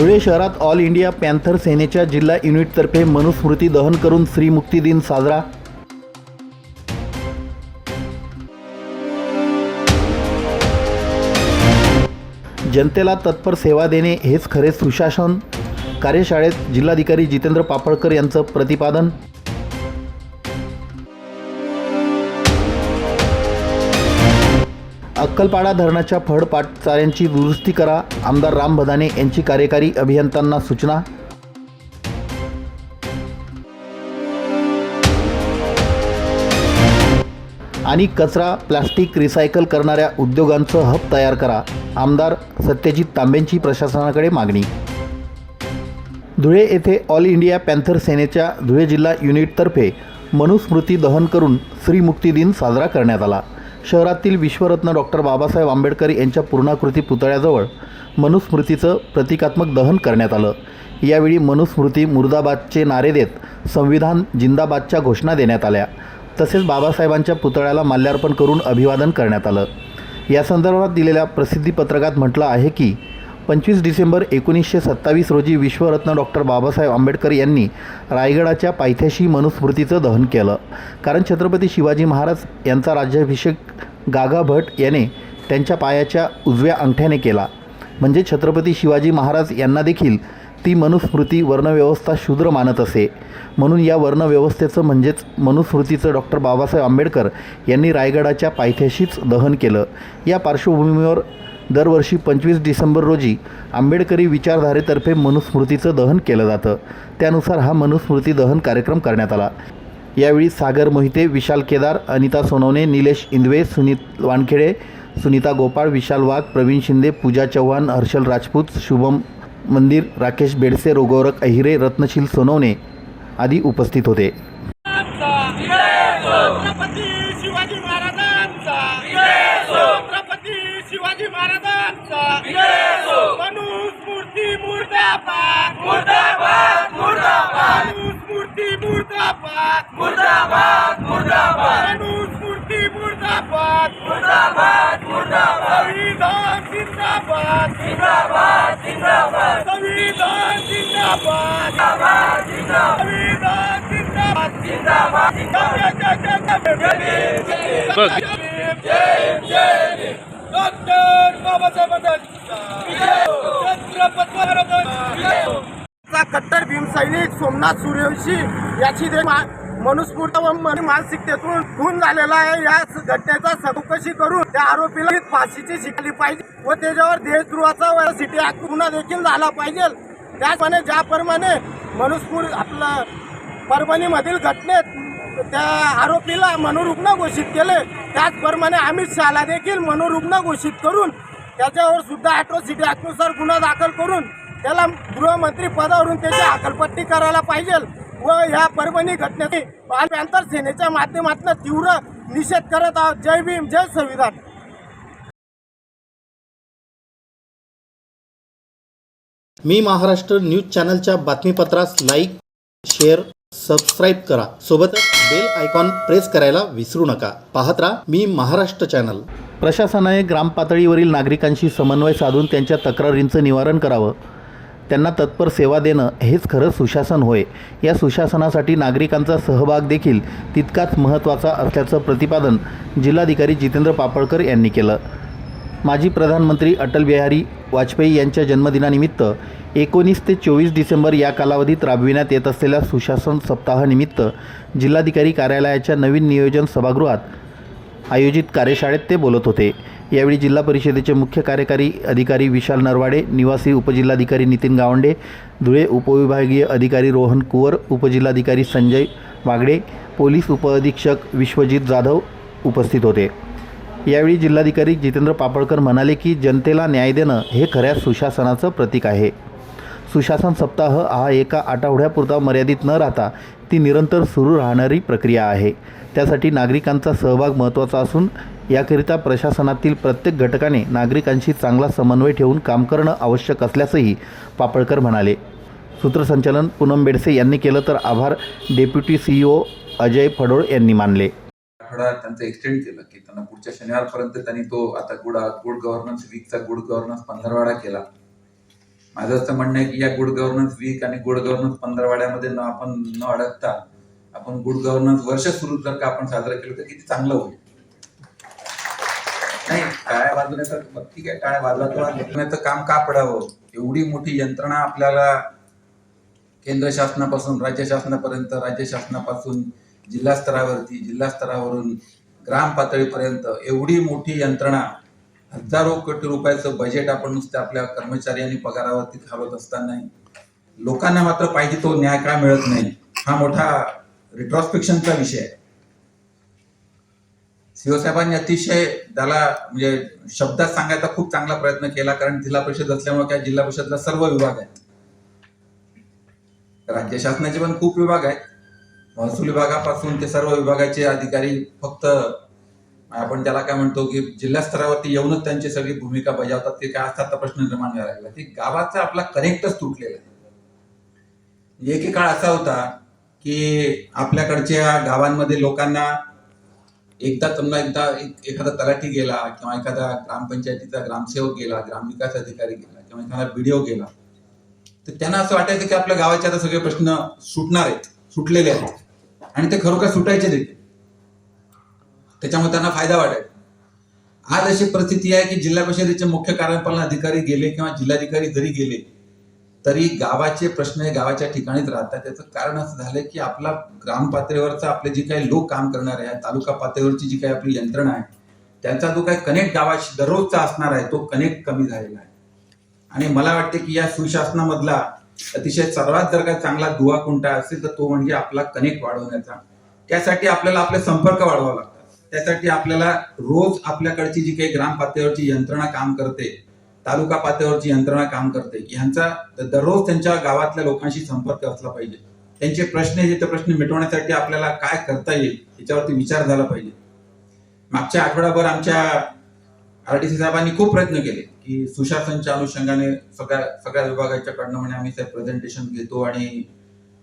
धुळे शहरात all India panther सेनेच्या जिल्हा युनिटतर्फे मनुस्मृती दहन करून श्रीमुक्ती दिन साजरा. जनतेला तत्पर सेवा देणे हेच खरे सुशासन. कार्यशाळेत जिल्हाधिकारी जितेंद्र पापळकर यांचं प्रतिपादन. अक्कलपाडा धरणाच्या फड पाटचाऱ्यांची दुरुस्ती करा. आमदार राम भदाने यांची कार्यकारी अभियंत्यांना सूचना. आणि कचरा प्लास्टिक रिसायकल करणाऱ्या उद्योगांचं हब तयार करा. आमदार सत्यजित तांबेंची प्रशासनाकडे मागणी. धुळे येथे ऑल इंडिया पॅन्थर सेनेच्या धुळे जिल्हा युनिटतर्फे मनुस्मृती दहन करून श्रीमुक्ती दिन साजरा करण्यात आला. शहरातील विश्वरत्न डॉक्टर बाबासाहेब आंबेडकर यांच्या पूर्णाकृती पुतळ्याजवळ मनुस्मृतीचं प्रतिकात्मक दहन करण्यात आलं. यावेळी मनुस्मृती मुर्दाबादचे नारे देत संविधान जिंदाबादच्या घोषणा देण्यात आल्या. तसेच बाबासाहेबांच्या पुतळ्याला माल्यार्पण करून अभिवादन करण्यात आलं. या संदर्भात दिलेल्या प्रसिद्धीपत्रकात म्हटलं आहे की पंचवीस डिसेंबर एकोणीसशे सत्तावीस रोजी विश्वरत्न डॉक्टर बाबासाहेब आंबेडकर यांनी रायगडाच्या पायथ्याशी मनुस्मृतीचं दहन केलं. कारण छत्रपती शिवाजी महाराज यांचा राज्याभिषेक गागा भट याने त्यांच्या पायाच्या उजव्या अंगठ्याने केला. म्हणजे छत्रपती शिवाजी महाराज यांना देखील ती मनुस्मृती वर्णव्यवस्था शूद्र मानत असे. म्हणून या वर्णव्यवस्थेचं म्हणजेच मनुस्मृतीचं डॉक्टर बाबासाहेब आंबेडकर यांनी रायगडाच्या पायथ्याशीच दहन केलं. या पार्श्वभूमीवर दरवर्षी पंचवीस डिसेंबर रोजी आंबेडकरी विचारधारेतर्फे मनुस्मृतीचं दहन केलं जातं. त्यानुसार हा मनुस्मृती दहन कार्यक्रम करण्यात आला. यावेळी सागर मोहिते विशाल केदार अनिता सोनवणे निलेश इंदवे सुनीत वानखेडे सुनीता गोपाळ विशाल वाघ प्रवीण शिंदे पूजा चव्हाण हर्षल राजपूत शुभम मंदिर राकेश बेडसे रोगोरक अहिरे रत्नशील सोनवणे आदी उपस्थित होते. महाराजांचा मनुस्मृती मुर्दाबाद मुर्दाबाद मुर्दाबाद मनुस्मृती मुर्दाबाद मुर्दाबाद मुर्दाबाद मनुस्मृती मुर्दाबाद मुर्दाबाद मुर्दाबाद संविधान जिंदाबाद जिंदाबाद जिंदाबाद संविधान जिंदाबाद जिंदाबाद जिंदाबाद संविधान जिंदाबाद जिंदाबाद डॉक्टर बाबासाहेब आंबेडकर कट्टर भीम सैनिक सोमनाथ सूर्यवंशी याची दे मा- मनुस्फूर्त व मानसिकतेतून खून झालेला आहे. या घटनेचा चौकशी करून त्या आरोपीला फाशीची शिकली पाहिजे व त्याच्यावर देशद्रोहाचा सिटी ऍक्ट गुन्हा देखील झाला पाहिजे. त्याचप्रमाणे ज्याप्रमाणे मनुस्फूर आपलं परभणीमधील घटनेत त्या आरोपीला मनोरुग्ण घोषित केले. त्याचप्रमाणे अमित शहाला देखील मनोरुग्ण घोषित करून त्याच्यावर सुद्धा ॲट्रॉसिटी ॲक्टनुसार गुन्हा दाखल करून त्याला गृहमंत्री पदावरून त्याची हकलपट्टी करायला पाहिजे व ह्या परभणी घटनेची पॅन्थर सेनेच्या माध्यमातून तीव्र निषेध करत आहोत. जय भीम जय संविधान. मी महाराष्ट्र न्यूज चॅनलच्या बातमीपत्रास लाईक शेअर सबस्क्राईब करा. सोबतच बेल आयकॉन प्रेस करायला विसरू नका. पाहत राहा मी महाराष्ट्र चॅनल प्रशासनाने ग्रामपातळीवरील नागरिकांशी समन्वय साधून त्यांच्या तक्रारींचं निवारण करावं. त्यांना तत्पर सेवा देणं हेच खरं सुशासन होय. या सुशासनासाठी नागरिकांचा सहभाग देखील तितकाच महत्त्वाचा असल्याचं प्रतिपादन जिल्हाधिकारी जितेंद्र पापळकर यांनी केलं. माजी प्रधानमंत्री अटल बिहारी वाजपेयी यांच्या जन्मदिनानिमित्त एकोणीस ते चोवीस डिसेंबर या कालावधीत राबविण्यात येत असलेल्या सुशासन सप्ताहानिमित्त जिल्हाधिकारी कार्यालयाच्या नवीन नियोजन सभागृहात आयोजित कार्यशाळेत ते बोलत होते. यावेळी जिल्हा परिषदेचे मुख्य कार्यकारी अधिकारी विशाल नरवाडे निवासी उपजिल्हाधिकारी नितीन गावंडे धुळे उपविभागीय अधिकारी रोहन कुवर उपजिल्हाधिकारी संजय वागडे पोलीस उपअधीक्षक विश्वजित जाधव उपस्थित होते. यावेळी जिल्हाधिकारी जितेंद्र पापळकर म्हणाले की जनतेला न्याय देणं हे खऱ्या सुशासनाचं प्रतीक आहे. सुशासन सप्ताह हा एका आठवड्यापुरता मर्यादित न राहता ती निरंतर सुरू राहणारी प्रक्रिया आहे. त्यासाठी नागरिकांचा सहभाग महत्त्वाचा असून याकरिता प्रशासनातील प्रत्येक घटकाने नागरिकांशी चांगला समन्वय ठेवून काम करणं आवश्यक असल्याचंही पापळकर म्हणाले. सूत्रसंचालन पूनम बेडसे यांनी केलं तर आभार डेप्युटी सीईओ अजय फडोळ यांनी मानले. आठवडा त्यांचं एक्सटेंड केलं की त्यांना पुढच्या शनिवारपर्यंत त्यांनी तो आता गुड गुड गव्हर्नन्स वीकचा गुड गव्हर्नन्स पंधरवाडा केला. माझं असं म्हणणं आहे की या गुड गव्हर्नन्स वीक आणि गुड गव्हर्नन्स पंधरवाड्यामध्ये न आपण न अडकता आपण गुड गव्हर्नन्स वर्ष सुरू जर का आपण साजरं केलं तर किती चांगलं होईल. नाही टाळ्या वाजवण्याचं ठीक आहे टाळ्या वाजवण्याचं काम का पडावं? एवढी मोठी यंत्रणा आपल्याला केंद्र शासनापासून राज्य शासनापर्यंत राज्य शासनापासून जिल्हा स्तरावरती जिल्हा स्तरावरून ग्राम पातळीपर्यंत एवढी मोठी यंत्रणा हजारो कोटी रुपयाचं बजेट आपण नुसतं आपल्या कर्मचारी आणि पगारावरती घालवत असताना लोकांना मात्र पाहिजे तो न्याय का मिळत नाही हा मोठा रिट्रॉस्पेक्शनचा विषय आहे. शिवसाहेबांनी अतिशय त्याला म्हणजे शब्दात सांगायचा खूप चांगला प्रयत्न केला कारण जिल्हा परिषद असल्यामुळे काय जिल्हा परिषदला सर्व विभाग आहेत. राज्य शासनाचे पण खूप विभाग आहेत. महसूल विभागापासून ते सर्व विभागाचे अधिकारी फक्त आपण त्याला काय म्हणतो की जिल्हा स्तरावरती येऊनच त्यांची सगळी भूमिका बजावतात ते काय असतात प्रश्न निर्माण व्हायला लागला. की गावाचा आपला कनेक्टच तुटलेला आहे. एक काळ असा होता की आपल्याकडच्या गावांमध्ये लोकांना एकदा त्यांना एकदा एक- एखादा तलाठी गेला किंवा एखादा ग्रामपंचायतीचा ग्रामसेवक गेला ग्रामविकास अधिकारी गेला किंवा एखादा बीडीओ गेला तर त्यांना असं वाटायचं की आपल्या गावाचे आता सगळे प्रश्न सुटणार आहेत सुटलेले आहेत. आणि ते खरोखर सुटायचे देखील. त्याच्यामुळे त्यांना फायदा वाटायचा आज अशी परिस्थिती आहे की जिल्हा परिषदेचे मुख्य कार्यपालन अधिकारी गेले किंवा जिल्हाधिकारी जरी गेले तरी गावाचे प्रश्न हे गावाच्या ठिकाणीच राहतात. त्याचं कारण असं झालंय की आपला ग्राम पातळीवरचा आपले जे काही लोक काम करणारे आहेत तालुका पातळीवरची जी काही आपली यंत्रणा आहे त्यांचा जो काही कनेक्ट गावाशी दररोजचा असणार आहे तो कनेक्ट कमी झालेला आहे. आणि मला वाटते की या सुशासनामधला अतिशय सर्वात जर का चांगला दुवा कोणता असेल तर तो म्हणजे आपला कनेक्ट वाढवण्याचा. त्यासाठी आपल्याला आपले संपर्क वाढवावे लागतात. त्यासाठी आपल्याला रोज आपल्याकडची जी काही ग्राम पातळीवरची यंत्रणा काम करते तालुका पातळीवरची यंत्रणा काम करते ह्यांचा दररोज त्यांच्या गावातल्या लोकांशी संपर्क असला पाहिजे. त्यांचे प्रश्न जे ते प्रश्न मिटवण्यासाठी आपल्याला काय करता येईल याच्यावरती विचार झाला पाहिजे. मागच्या आठवड्याभर आमच्या आरटीसी साहेबांनी खूप प्रयत्न केले की सुशासनच्या अनुषंगाने सगळ्या सगळ्या विभागाच्याकडनं म्हणे आम्ही ते प्रेझेंटेशन घेतो आणि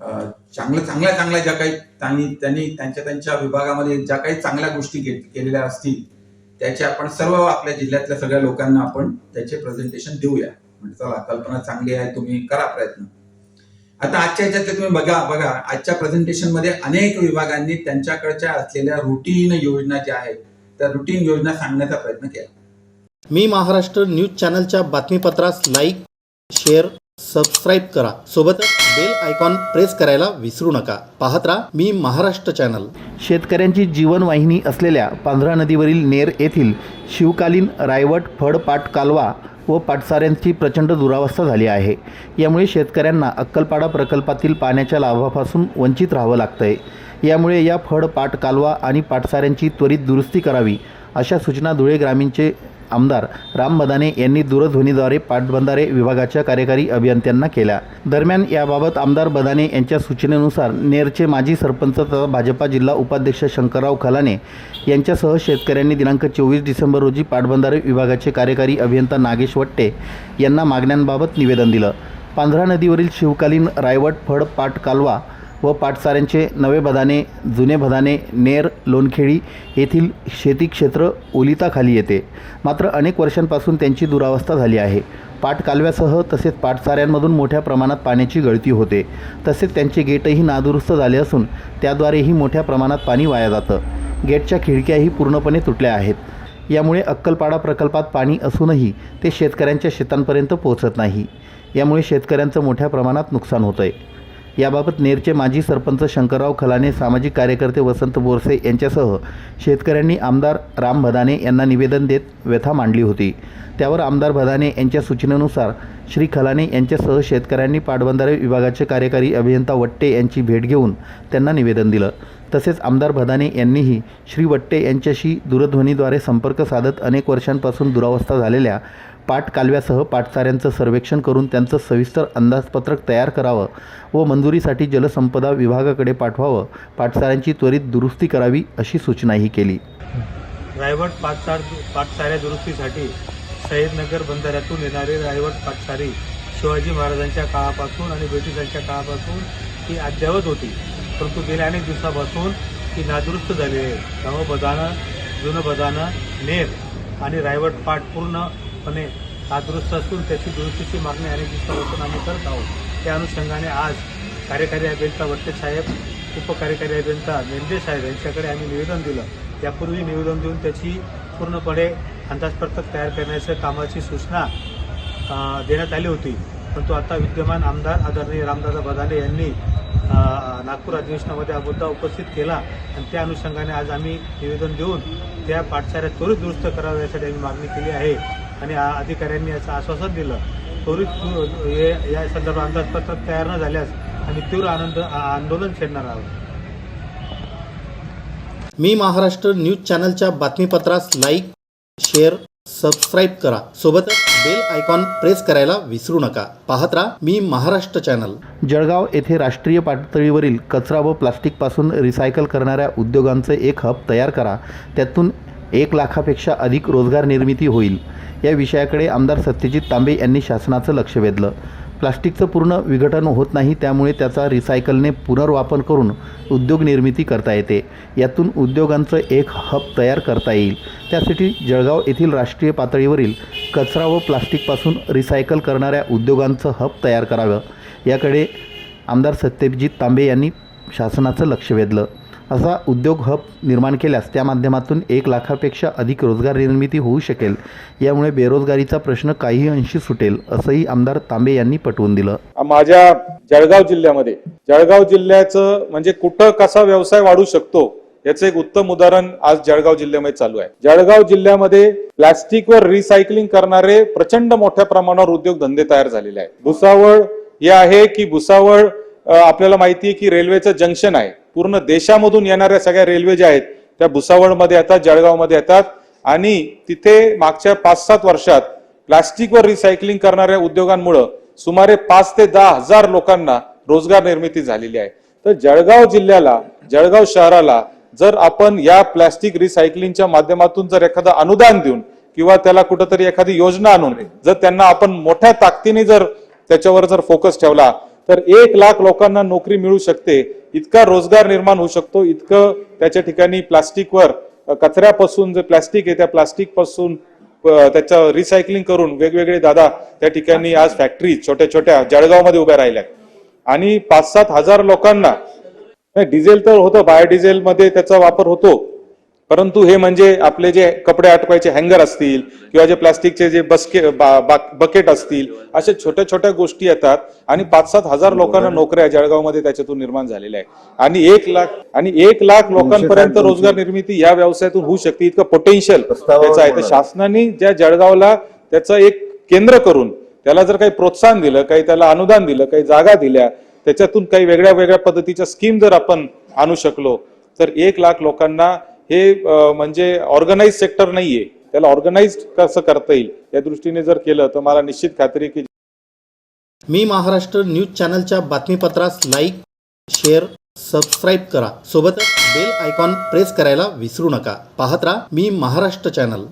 चांगलं चांगल्या चांगल्या चांगल्या ज्या काही त्यांनी त्यांनी त्यांच्या त्यांच्या विभागामध्ये ज्या काही चांगल्या गोष्टी के- केलेल्या असतील त्याचे आपण सर्व आपल्या जिल्ह्यातल्या सगळ्या लोकांना आपण त्याचे प्रेझेंटेशन देऊया. म्हणजे चला कल्पना चांगली आहे तुम्ही करा प्रयत्न. आता आजच्या ह्याच्यातले तुम्ही बघा बघा आजच्या प्रेझेंटेशनमध्ये अनेक विभागांनी त्यांच्याकडच्या असलेल्या रुटीन योजना ज्या आहेत त्या रुटीन योजना सांगण्याचा प्रयत्न केला. मी महाराष्ट्र न्यूज चॅनलच्या बातमीपत्रास लाईक शेअर सबस्क्राईब करा. सोबतच बेल आयकॉन प्रेस करायला विसरू नका. पाहत राहा मी महाराष्ट्र चॅनल. शेतकऱ्यांची जीवनवाहिनी असलेल्या पांढरा नदीवरील नेर येथील शिवकालीन रायवट फडपाट कालवा व पाटसाऱ्यांची प्रचंड दुरावस्था झाली आहे. यामुळे शेतकऱ्यांना अक्कलपाडा प्रकल्पातील पाण्याच्या लाभापासून वंचित राहावं लागतंय. यामुळे या फळ पाट कालवा आणि पाटसाऱ्यांची त्वरित दुरुस्ती करावी अशा सूचना धुळे ग्रामीणचे आमदार राम बदाने यांनी दूरध्वनीद्वारे पाटबंधारे विभागाच्या कार्यकारी अभियंत्यांना केल्या. दरम्यान याबाबत आमदार बदाने यांच्या सूचनेनुसार नेरचे माजी सरपंच तथा भाजपा जिल्हा उपाध्यक्ष शंकरराव खलाने यांच्यासह शेतकऱ्यांनी दिनांक चोवीस डिसेंबर रोजी पाटबंधारे विभागाचे कार्यकारी अभियंता नागेश वट्टे यांना मागण्यांबाबत निवेदन दिलं. पांढरा नदीवरील शिवकालीन रायवट फड पाट कालवा व पाटसाऱ्यांचे नवे बदाने जुने बदाने नेर लोणखेडी येथील शेती क्षेत्र ओलिताखाली येते. मात्र अनेक वर्षांपासून त्यांची दुरावस्था झाली आहे. पाट कालव्यासह तसेच पाटसाऱ्यांमधून मोठ्या प्रमाणात पाण्याची गळती होते. तसेच त्यांचे गेटही नादुरुस्त झाले असून त्याद्वारेही मोठ्या प्रमाणात पाणी वाया जातं. गेटच्या खिडक्याही पूर्णपणे तुटल्या आहेत. यामुळे अक्कलपाडा प्रकल्पात पाणी असूनही ते शेतकऱ्यांच्या शेतांपर्यंत पोहोचत नाही. यामुळे शेतकऱ्यांचं मोठ्या प्रमाणात नुकसान होतं आहे याबाबत नेरचे माजी सरपंच शंकरराव खलाने सामाजिक कार्यकर्ते वसंत बोरसे यांच्यासह शेतकऱ्यांनी आमदार राम भदाने यांना निवेदन देत व्यथा मांडली होती. त्यावर आमदार भदाने यांच्या सूचनेनुसार श्री खलाने यांच्यासह शेतकऱ्यांनी पाटबंधारे विभागाचे कार्यकारी अभियंता वट्टे यांची भेट घेऊन त्यांना निवेदन दिलं. तसेच आमदार भदाने यांनीही श्री वट्टे यांच्याशी दूरध्वनीद्वारे संपर्क साधत अनेक वर्षांपासून दुरावस्था झालेल्या पाट कालव्यासह पाटसाऱ्यांचं सर्वेक्षण करून त्यांचं सविस्तर अंदाजपत्रक तयार करावं व मंजुरीसाठी जलसंपदा विभागाकडे पाठवावं पाटसाऱ्यांची त्वरित दुरुस्ती करावी अशी सूचनाही केली. रायवट पाटसार पाटसाऱ्या दुरुस्तीसाठी सय्यदनगर बंधाऱ्यातून येणारे रायवट पाटसारी शिवाजी महाराजांच्या काळापासून आणि ब्रिटिशांच्या काळापासून ही अद्यावत होती. परंतु गेल्या अनेक दिवसापासून ती नादुरुस्त झाली आहे. नवं बदानं जुनं बदानं नेर आणि रायवट पाट पूर्णपणे हा दुरुस्त असून त्याची दुरुस्तीची मागणी अनेक दिवसापासून आम्ही करत आहोत. त्या अनुषंगाने आज कार्यकारी अभियंता वट्टे साहेब उपकार्यकारी अभियंता मेंढे साहेब यांच्याकडे आम्ही निवेदन दिलं. यापूर्वी निवेदन देऊन त्याची पूर्णपणे अंदाजपत्रक तयार करण्याच्या कामाची सूचना देण्यात आली होती. परंतु आता विद्यमान आमदार आदरणीय रामदादा बदाले यांनी नागपूर अधिवेशनामध्ये हा मुद्दा उपस्थित केला आणि त्या अनुषंगाने आज आम्ही निवेदन देऊन त्या पाठशाळेत त्वरित दुरुस्त कराव्या यासाठी आम्ही मागणी केली आहे. आणि आ- अधिकाऱ्यांनी याचं आश्वासन दिलं. त्वरित हे- या संदर्भात अंदाजपत्रक तयार न झाल्यास आम्ही तीव्र आनंद आंदोलन छेडणार आहोत. मी महाराष्ट्र न्यूज चॅनलच्या बातमीपत्रास लाईक शेअर सबस्क्राईब करा. सोबतच बेल आयकॉन प्रेस करायला विसरू नका. पाहत राहा मी महाराष्ट्र चॅनल. जळगाव येथे राष्ट्रीय पातळीवरील कचरा व प्लास्टिकपासून रिसायकल करणाऱ्या उद्योगांचे एक हब तयार करा. त्यातून एक लाखापेक्षा अधिक रोजगार निर्मिती होईल. या विषयाकडे आमदार सत्यजित तांबे यांनी शासनाचं लक्ष वेधलं. प्लास्टिकचं पूर्ण विघटन होत नाही त्यामुळे त्याचा रिसायकलने पुनर्वापर करून उद्योग निर्मिती करता येते. यातून उद्योगांचं एक हब तयार करता येईल. त्यासाठी जळगाव येथील राष्ट्रीय पातळीवरील कचरा व प्लास्टिकपासून रिसायकल करणाऱ्या उद्योगांचं हब तयार करावं. याकडे आमदार सत्यजित तांबे यांनी शासनाचं लक्ष वेधलं. असा उद्योग हब निर्माण केल्यास त्या माध्यमातून एक लाखापेक्षा अधिक रोजगार निर्मिती होऊ शकेल. यामुळे बेरोजगारीचा प्रश्न काही अंशी सुटेल असंही आमदार तांबे यांनी पटवून दिलं. माझ्या जळगाव जिल्ह्यामध्ये जळगाव जिल्ह्याचं म्हणजे कुठं कसा व्यवसाय वाढू शकतो याचं एक उत्तम उदाहरण आज जळगाव जिल्ह्यामध्ये चालू आहे. जळगाव जिल्ह्यामध्ये प्लॅस्टिकवर रिसायकलिंग करणारे प्रचंड मोठ्या प्रमाणावर उद्योगधंदे तयार झालेले आहेत. भुसावळ हे आहे की भुसावळ आपल्याला माहिती आहे की रेल्वेचं जंक्शन आहे. पूर्ण देशामधून येणाऱ्या सगळ्या रेल्वे ज्या आहेत त्या भुसावळमध्ये येतात जळगावमध्ये येतात आणि तिथे मागच्या पाच सात वर्षात प्लास्टिकवर रिसायकलिंग करणाऱ्या उद्योगांमुळं सुमारे पाच ते दहा हजार लोकांना रोजगार निर्मिती झालेली आहे. तर जळगाव जिल्ह्याला जळगाव शहराला जर आपण या प्लास्टिक रिसायकलिंगच्या माध्यमातून जर एखादं अनुदान देऊन किंवा त्याला कुठंतरी एखादी योजना आणून जर त्यांना आपण मोठ्या ताकदीने जर त्याच्यावर जर फोकस ठेवला तर एक लाख लोकांना नोकरी मिळू शकते इतका रोजगार निर्माण होऊ शकतो इतकं त्याच्या ठिकाणी प्लास्टिकवर कचऱ्यापासून जे प्लास्टिक आहे त्या प्लास्टिकपासून त्याचं रिसायकलिंग करून वेगवेगळे दादा त्या ठिकाणी आज फॅक्टरी छोट्या छोट्या जळगावमध्ये उभ्या राहिल्या आणि पाच सात हजार लोकांना नाही, डिझेल तर होतं बायोडिझेलमध्ये त्याचा वापर होतो. परंतु हे म्हणजे आपले जे कपडे अटकवायचे हँगर असतील किंवा जे प्लास्टिकचे जे बसके बा- बा- बकेट असतील अशा छोट्या छोट्या गोष्टी येतात आणि पाच सात हजार लोकांना नोकऱ्या जळगावमध्ये त्याच्यातून निर्माण झालेल्या आहे आणि एक लाख आणि एक लाख लोकांपर्यंत रोजगार निर्मिती या व्यवसायातून होऊ शकते. इतकं पोटेन्शियल त्याचं आहे. तर शासनाने ज्या जळगावला त्याचं एक केंद्र करून त्याला जर काही प्रोत्साहन दिलं काही त्याला अनुदान दिलं काही जागा दिल्या त्याच्यातून काही वेगळ्या वेगळ्या पद्धतीच्या स्कीम जर आपण आणू शकलो तर एक लाख लोकांना हे म्हणजे ऑर्गनाइज सेक्टर नाहीये. त्याला ऑर्गनाइज कसं करता येईल? या दृष्टीने जर केलं तर मला निश्चित खात्री की मी महाराष्ट्र न्यूज चॅनलच्या बातमीपत्रास लाईक शेअर सबस्क्राईब करा. सोबतच बेल आयकॉन प्रेस करायला विसरू नका. पाहत राहा मी महाराष्ट्र चॅनल.